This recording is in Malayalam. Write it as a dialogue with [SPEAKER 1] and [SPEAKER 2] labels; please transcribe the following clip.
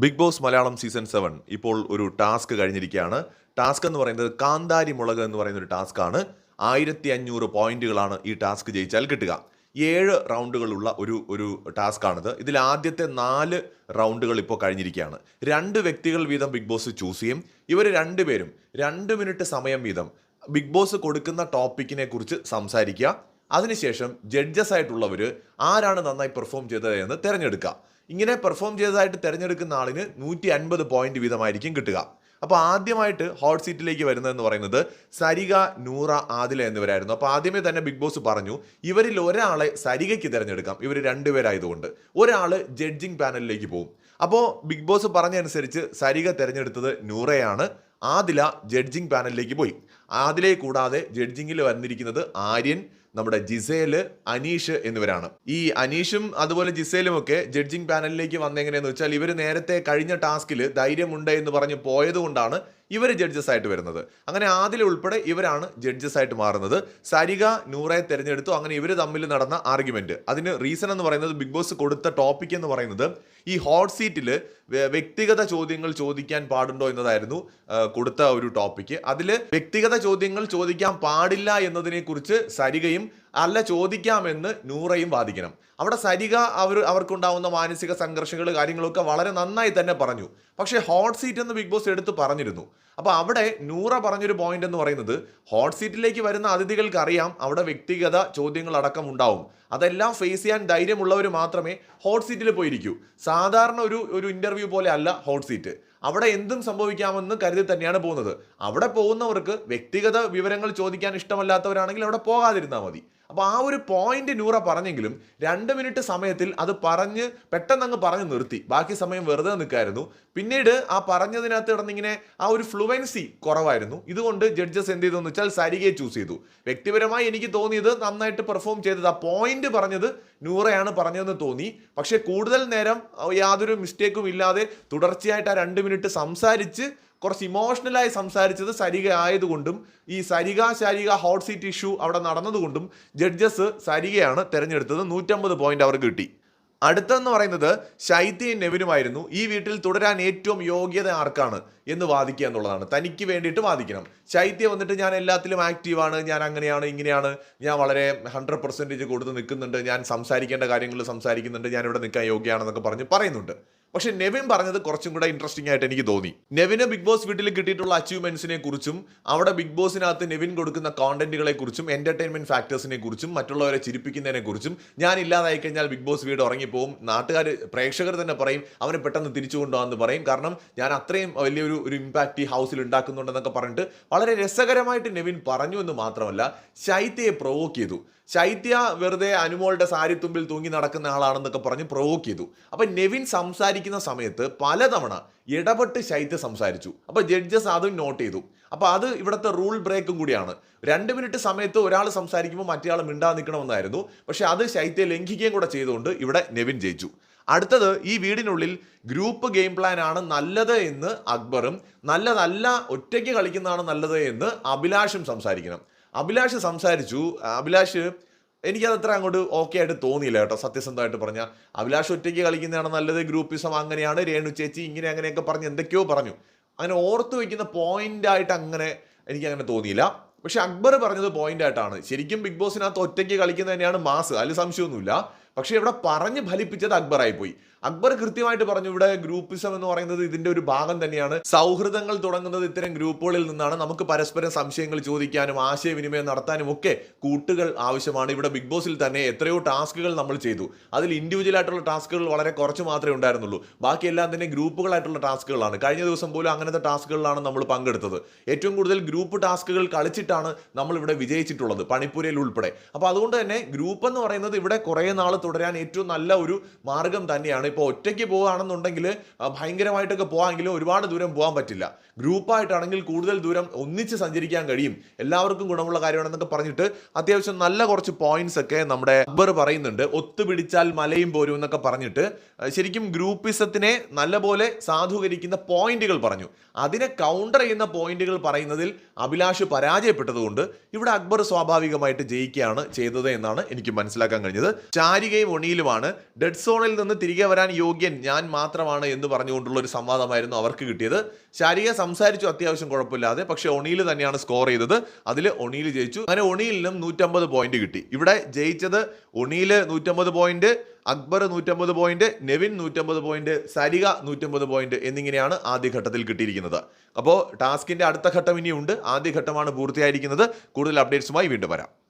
[SPEAKER 1] Big Boss Malayalam season seven ഇപ്പോൾ ഒരു ടാസ്ക് കഴിഞ്ഞിരിക്കുകയാണ്. ടാസ്ക് എന്ന് പറയുന്നത് കാന്താരി മുളക് എന്ന് പറയുന്ന ഒരു ടാസ്ക് ആണ് ആയിരത്തി അഞ്ഞൂറ് പോയിന്റുകളാണ് ഈ ടാസ്ക് ജയിച്ചാൽ കിട്ടുക. ഏഴ് റൗണ്ടുകളുള്ള ഒരു ഒരു ടാസ്ക്കാണിത് ഇതിൽ ആദ്യത്തെ നാല് റൗണ്ടുകൾ ഇപ്പോൾ കഴിഞ്ഞിരിക്കുകയാണ്. രണ്ട് വ്യക്തികൾ വീതം ബിഗ് ബോസ് ചൂസ് ചെയ്യും. ഇവർ രണ്ടുപേരും രണ്ട് മിനിറ്റ് സമയം വീതം ബിഗ് ബോസ് കൊടുക്കുന്ന ടോപ്പിക്കിനെ കുറിച്ച് സംസാരിക്കുക. അതിനുശേഷം ജഡ്ജസ് ആയിട്ടുള്ളവർ ആരാണ് നന്നായി പെർഫോം ചെയ്തത് എന്ന് തിരഞ്ഞെടുക്കുക. ഇങ്ങനെ പെർഫോം ചെയ്തതായിട്ട് തിരഞ്ഞെടുക്കുന്ന ആളിന് നൂറ്റി അൻപത് പോയിന്റ് വീതമായിരിക്കും കിട്ടുക. അപ്പോൾ ആദ്യമായിട്ട് ഹോട്ട് സീറ്റിലേക്ക് വരുന്നതെന്ന് പറയുന്നത് സരിക നൂറ ആദില എന്നിവരായിരുന്നു. അപ്പോൾ ആദ്യമേ തന്നെ ബിഗ് ബോസ് പറഞ്ഞു ഇവരിൽ ഒരാളെ സരികയ്ക്ക് തിരഞ്ഞെടുക്കാം. ഇവർ രണ്ടുപേരായതുകൊണ്ട്. ഒരാൾ ജഡ്ജിങ് പാനലിലേക്ക് പോകും. അപ്പോൾ ബിഗ് ബോസ് പറഞ്ഞതനുസരിച്ച് സരിക തിരഞ്ഞെടുത്തത് നൂറയാണ് ആദില ജഡ്ജിങ് പാനലിലേക്ക് പോയി. ആദിലയെ കൂടാതെ ജഡ്ജിങ്ങിൽ വന്നിരിക്കുന്നത് ആര്യൻ നമ്മുടെ ജിസേൽ അനീഷ് എന്നിവരാണ്. ഈ അനീഷും അതുപോലെ ജിസേലും ഒക്കെ ജഡ്ജിങ് പാനലിലേക്ക് വന്നെങ്ങനെയെന്ന് വെച്ചാൽ ഇവർ നേരത്തെ കഴിഞ്ഞ ടാസ്കിൽ ധൈര്യമുണ്ട് എന്ന് പറഞ്ഞ് പോയതുകൊണ്ടാണ് ഇവർ ജഡ്ജസ് ആയിട്ട് വരുന്നത്. അങ്ങനെ ആദില ഉൾപ്പെടെ ഇവരാണ് ജഡ്ജസ് ആയിട്ട് മാറുന്നത്. സരിക നൂറെ തിരഞ്ഞെടുത്തു. അങ്ങനെ ഇവർ തമ്മിൽ നടന്ന ആർഗ്യുമെന്റ് അതിന് റീസൺ എന്ന് പറയുന്നത് ബിഗ് ബോസ് കൊടുത്ത ടോപ്പിക് എന്ന് പറയുന്നത് ഈ ഹോട്ട് സീറ്റിൽ വ്യക്തിഗത ചോദ്യങ്ങൾ ചോദിക്കാൻ പാടുണ്ടോ എന്നതായിരുന്നു കൊടുത്ത ഒരു ടോപ്പിക് അതിൽ വ്യക്തിഗത ചോദ്യങ്ങൾ ചോദിക്കാൻ പാടില്ല എന്നതിനെക്കുറിച്ച് സരികയും അല്ല ചോദിക്കാമെന്ന് നൂറയും വാദിക്കണം. അവിടെ സരിക അവർ അവർക്കുണ്ടാവുന്ന മാനസിക സംഘർഷങ്ങൾ കാര്യങ്ങളൊക്കെ വളരെ നന്നായി തന്നെ പറഞ്ഞു. പക്ഷേ ഹോട്ട് സീറ്റ് എന്ന് ബിഗ് ബോസ് എടുത്ത് പറഞ്ഞിരുന്നു. അപ്പോൾ അവിടെ നൂറ പറഞ്ഞൊരു പോയിന്റ് എന്ന് പറയുന്നത് ഹോട്ട് സീറ്റിലേക്ക് വരുന്ന അതിഥികൾക്ക് അറിയാം അവിടെ വ്യക്തിഗത ചോദ്യങ്ങൾ അടക്കം ഉണ്ടാവും. അതെല്ലാം ഫേസ് ചെയ്യാൻ ധൈര്യമുള്ളവർ മാത്രമേ ഹോട്ട് സീറ്റിൽ പോയിരിക്കൂ. സാധാരണ ഒരു ഒരു ഇന്റർവ്യൂ പോലെ അല്ല ഹോട്ട് സീറ്റ് അവിടെ എന്തും സംഭവിക്കാമെന്ന് കരുതി തന്നെയാണ് പോകുന്നത്. അവിടെ പോകുന്നവർക്ക് വ്യക്തിഗത വിവരങ്ങൾ ചോദിക്കാൻ ഇഷ്ടമല്ലാത്തവരാണെങ്കിൽ അവിടെ പോകാതിരുന്നാൽ മതി. അപ്പോൾ ആ ഒരു പോയിന്റ് നൂറ പറഞ്ഞെങ്കിലും രണ്ട് മിനിറ്റ് സമയത്തിൽ അത് പറഞ്ഞ് പെട്ടെന്ന് അങ്ങ് പറഞ്ഞ് നിർത്തി. ബാക്കി സമയം വെറുതെ നിൽക്കായിരുന്നു. പിന്നീട് ആ പറഞ്ഞതിനകത്ത് കിടന്നിങ്ങനെ ആ ഒരു ഫ്ലുവൻസി കുറവായിരുന്നു. ഇതുകൊണ്ട് ജഡ്ജസ് എന്ത് ചെയ്തെന്ന് വെച്ചാൽ സരികയെ ചൂസ് ചെയ്തു. വ്യക്തിപരമായി എനിക്ക് തോന്നിയത് നന്നായിട്ട് പെർഫോം ചെയ്തത് ആ പോയിന്റ് പറഞ്ഞത് നൂറയാണ് പറഞ്ഞതെന്ന് തോന്നി. പക്ഷേ കൂടുതൽ നേരം യാതൊരു മിസ്റ്റേക്കും ഇല്ലാതെ തുടർച്ചയായിട്ട് ആ രണ്ട് മിനിറ്റ് സംസാരിച്ച് കുറച്ച് ഇമോഷണലായി സംസാരിച്ചത് സരിക ആയതുകൊണ്ടും ഈ Sarika Sharika hot seat issue അവിടെ നടന്നതുകൊണ്ടും ജഡ്ജസ് സരികയാണ് തിരഞ്ഞെടുത്തത്. നൂറ്റമ്പത് പോയിന്റ് അവർക്ക് കിട്ടി. അടുത്തെന്ന് പറയുന്നത് ശൈത്യയും നെവിനുമായിരുന്നു ഈ വീട്ടിൽ തുടരാൻ ഏറ്റവും യോഗ്യത ആർക്കാണ് എന്ന് വാദിക്കുക എന്നുള്ളതാണ്. തനിക്ക് വേണ്ടിയിട്ട് വാദിക്കണം. ശൈത്യ വന്നിട്ട് ഞാൻ എല്ലാത്തിലും ആക്റ്റീവാണ് ഞാൻ അങ്ങനെയാണ് ഇങ്ങനെയാണ് ഞാൻ വളരെ ഹൺഡ്രഡ് പെർസെന്റേജ് കൊടുത്ത് നിൽക്കുന്നുണ്ട് ഞാൻ സംസാരിക്കേണ്ട കാര്യങ്ങൾ സംസാരിക്കുന്നുണ്ട് ഞാൻ ഇവിടെ നിൽക്കാൻ യോഗ്യമാണെന്നൊക്കെ പറഞ്ഞ് പറയുന്നുണ്ട്. പക്ഷെ നെവിൻ പറഞ്ഞത് കുറച്ചും കൂടെ ഇൻട്രസ്റ്റിംഗ് ആയിട്ട് എനിക്ക് തോന്നി. നെവിന് ബിഗ് ബോസ് വീട്ടിൽ കിട്ടിയിട്ടുള്ള അച്ചീവ്മെന്റ്സിനെ കുറിച്ചും അവിടെ ബിഗ് ബോസിനകത്ത് നെവിൻ കൊടുക്കുന്ന കോണ്ടന്റുകളെ കുറിച്ചും എന്റർടൈൻമെന്റ് ഫാക്ടേഴ്സിനെ കുറിച്ചും മറ്റുള്ളവരെ ചിരിപ്പിക്കുന്നതിനെ കുറിച്ചും ഞാൻ ഇല്ലാതായി കഴിഞ്ഞാൽ ബിഗ് ബോസ് വീട് ഉറങ്ങിപ്പോവും. നാട്ടുകാർ പ്രേക്ഷകർ തന്നെ പറയും അവനെ പെട്ടെന്ന് തിരിച്ചു കൊണ്ടുപോകാന്ന് പറയും. കാരണം ഞാൻ അത്രയും വലിയൊരു ഒരു ഇമ്പാക്റ്റ് ഈ ഹൗസിൽ ഉണ്ടാക്കുന്നുണ്ടെന്നൊക്കെ പറഞ്ഞിട്ട് വളരെ രസകരമായിട്ട് നെവിൻ പറഞ്ഞു എന്ന് മാത്രമല്ല ശൈത്യയെ പ്രൊവോക്ക് ചെയ്തു. ശൈത്യ വെറുതെ അനുമോളുടെ സാരിത്തുമ്പിൽ തൂങ്ങി നടക്കുന്ന ആളാണെന്നൊക്കെ പറഞ്ഞ് പ്രൊവോക്ക് ചെയ്തു. അപ്പൊ നെവിൻ സംസാരിക്കുന്ന സമയത്ത് പലതവണ ഇടപെട്ട് ശൈത്യ സംസാരിച്ചു. അപ്പോൾ ജഡ്ജസ് അതും നോട്ട് ചെയ്തു. അപ്പോൾ അത് ഇവിടുത്തെ റൂൾ ബ്രേക്കും കൂടിയാണ്. രണ്ട് മിനിറ്റ് സമയത്ത് ഒരാൾ സംസാരിക്കുമ്പോൾ മറ്റേ ആൾ മിണ്ടാ നിൽക്കണമെന്നായിരുന്നു പക്ഷെ അത് ശൈത്യ ലംഘിക്കുകയും കൂടെ ചെയ്തുകൊണ്ട് ഇവിടെ നെവിൻ ജയിച്ചു. അടുത്തത് ഈ വീടിനുള്ളിൽ ഗ്രൂപ്പ് ഗെയിം പ്ലാൻ ആണ് നല്ലത് എന്ന് അക്ബറും നല്ലതല്ല ഒറ്റയ്ക്ക് കളിക്കുന്നതാണ് നല്ലത് എന്ന് അഭിലാഷും സംസാരിക്കണം. അഭിലാഷ് സംസാരിച്ചു. അഭിലാഷ് എനിക്കത് അത്ര അങ്ങോട്ട് ഓക്കെ ആയിട്ട് തോന്നിയില്ല കേട്ടോ സത്യസന്ധമായിട്ട് പറഞ്ഞ. അഭിലാഷ് ഒറ്റയ്ക്ക് കളിക്കുന്നതാണ് നല്ലത് ഗ്രൂപ്പിസം അങ്ങനെയാണ് രേണു ചേച്ചി ഇങ്ങനെ അങ്ങനെയൊക്കെ പറഞ്ഞ് എന്തൊക്കെയോ പറഞ്ഞു. അങ്ങനെ ഓർത്ത് വയ്ക്കുന്ന പോയിന്റ് ആയിട്ട് അങ്ങനെ എനിക്ക് അങ്ങനെ തോന്നിയില്ല. പക്ഷെ അക്ബർ പറഞ്ഞത് പോയിന്റ് ആയിട്ടാണ്. ശരിക്കും ബിഗ് ബോസിനകത്ത് ഒറ്റയ്ക്ക് കളിക്കുന്നത് തന്നെയാണ് മാസ് അതിൽ സംശയമൊന്നുമില്ല. പക്ഷെ ഇവിടെ പറഞ്ഞ് ഫലിപ്പിച്ചത് അക്ബറായി പോയി. അക്ബർ കൃത്യമായിട്ട് പറഞ്ഞു ഇവിടെ ഗ്രൂപ്പിസം എന്ന് പറയുന്നത് ഇതിന്റെ ഒരു ഭാഗം തന്നെയാണ്. സൗഹൃദങ്ങൾ തുടങ്ങുന്നത് ഇത്തരം ഗ്രൂപ്പുകളിൽ നിന്നാണ്. നമുക്ക് പരസ്പരം സംശയങ്ങൾ ചോദിക്കാനും ആശയവിനിമയം നടത്താനും ഒക്കെ കൂട്ടുകൾ ആവശ്യമാണ്. ഇവിടെ ബിഗ് ബോസിൽ തന്നെ എത്രയോ ടാസ്കുകൾ നമ്മൾ ചെയ്തു. അതിൽ ഇൻഡിവിജ്വൽ ആയിട്ടുള്ള ടാസ്കുകൾ വളരെ കുറച്ച് മാത്രമേ ഉണ്ടായിരുന്നുള്ളൂ. ബാക്കിയെല്ലാം തന്നെ ഗ്രൂപ്പുകളായിട്ടുള്ള ടാസ്കുകളാണ്. കഴിഞ്ഞ ദിവസം പോലും അങ്ങനത്തെ ടാസ്കുകളിലാണ് നമ്മൾ പങ്കെടുത്തത്. ഏറ്റവും കൂടുതൽ ഗ്രൂപ്പ് ടാസ്കുകൾ കളിച്ചിട്ടാണ് നമ്മൾ ഇവിടെ വിജയിച്ചിട്ടുള്ളത് പണിപ്പുരയിൽ ഉൾപ്പെടെ. അപ്പോൾ അതുകൊണ്ട് തന്നെ ഗ്രൂപ്പ് എന്ന് പറയുന്നത് ഇവിടെ കുറേ നാൾ തുടരാൻ ഏറ്റവും നല്ല ഒരു മാർഗം തന്നെയാണ്. ഇപ്പോൾ ഒറ്റയ്ക്ക് പോവുകയാണെന്നുണ്ടെങ്കിൽ ഭയങ്കരമായിട്ടൊക്കെ പോകാമെങ്കിലും ഒരുപാട് ദൂരം പോകാൻ പറ്റില്ല. ഗ്രൂപ്പായിട്ടാണെങ്കിൽ കൂടുതൽ ദൂരം ഒന്നിച്ച് സഞ്ചരിക്കാൻ കഴിയും. എല്ലാവർക്കും ഗുണമുള്ള കാര്യമാണെന്നൊക്കെ പറഞ്ഞിട്ട് അത്യാവശ്യം നല്ല കുറച്ച് പോയിന്റ്സ് ഒക്കെ നമ്മുടെ അക്ബർ പറയുന്നുണ്ട്. ഒത്തുപിടിച്ചാൽ മലയും പോരും എന്നൊക്കെ പറഞ്ഞിട്ട് ശരിക്കും ഗ്രൂപ്പിസത്തിനെ നല്ലപോലെ സാധൂകരിക്കുന്ന പോയിന്റുകൾ പറഞ്ഞു. അതിനെ കൗണ്ടർ ചെയ്യുന്ന പോയിന്റുകൾ പറയുന്നതിൽ അഭിലാഷ് പരാജയപ്പെട്ടതുകൊണ്ട് ഇവിടെ അക്ബർ സ്വാഭാവികമായിട്ട് ജയിക്കുകയാണ് ചെയ്തത് എന്നാണ് എനിക്ക് മനസ്സിലാക്കാൻ കഴിഞ്ഞത്. ചാരികയെ ശാരികയും ഒണിയിലുമാണ് ഡെഡ് സോണിൽ നിന്ന് തിരികെ വരാൻ യോഗ്യൻ ഞാൻ മാത്രമാണ് എന്ന് പറഞ്ഞുകൊണ്ടുള്ള ഒരു സംവാദമായിരുന്നു അവർക്ക് കിട്ടിയത്. ശാരിക സംസാരിച്ചു അത്യാവശ്യം കുഴപ്പമില്ലാതെ. പക്ഷേ ഒണിയിൽ തന്നെയാണ് സ്കോർ ചെയ്തത്. അതിൽ ഒണിയിൽ ജയിച്ചു. അങ്ങനെ ഒണിയിലും നൂറ്റമ്പത് പോയിന്റ് കിട്ടി. ഇവിടെ ജയിച്ചത് ഒണിയിൽ നൂറ്റമ്പത് പോയിന്റ് അക്ബർ നൂറ്റമ്പത് പോയിന്റ് നെവിൻ നൂറ്റമ്പത് പോയിന്റ് സരിക നൂറ്റമ്പത് പോയിന്റ് എന്നിങ്ങനെയാണ് ആദ്യഘട്ടത്തിൽ കിട്ടിയിരിക്കുന്നത്. അപ്പോൾ ടാസ്കിന്റെ അടുത്ത ഘട്ടം ഇനിയുണ്ട്. ആദ്യഘട്ടമാണ് പൂർത്തിയായിരിക്കുന്നത്. കൂടുതൽ അപ്ഡേറ്റ്സുമായി വീണ്ടും വരാം.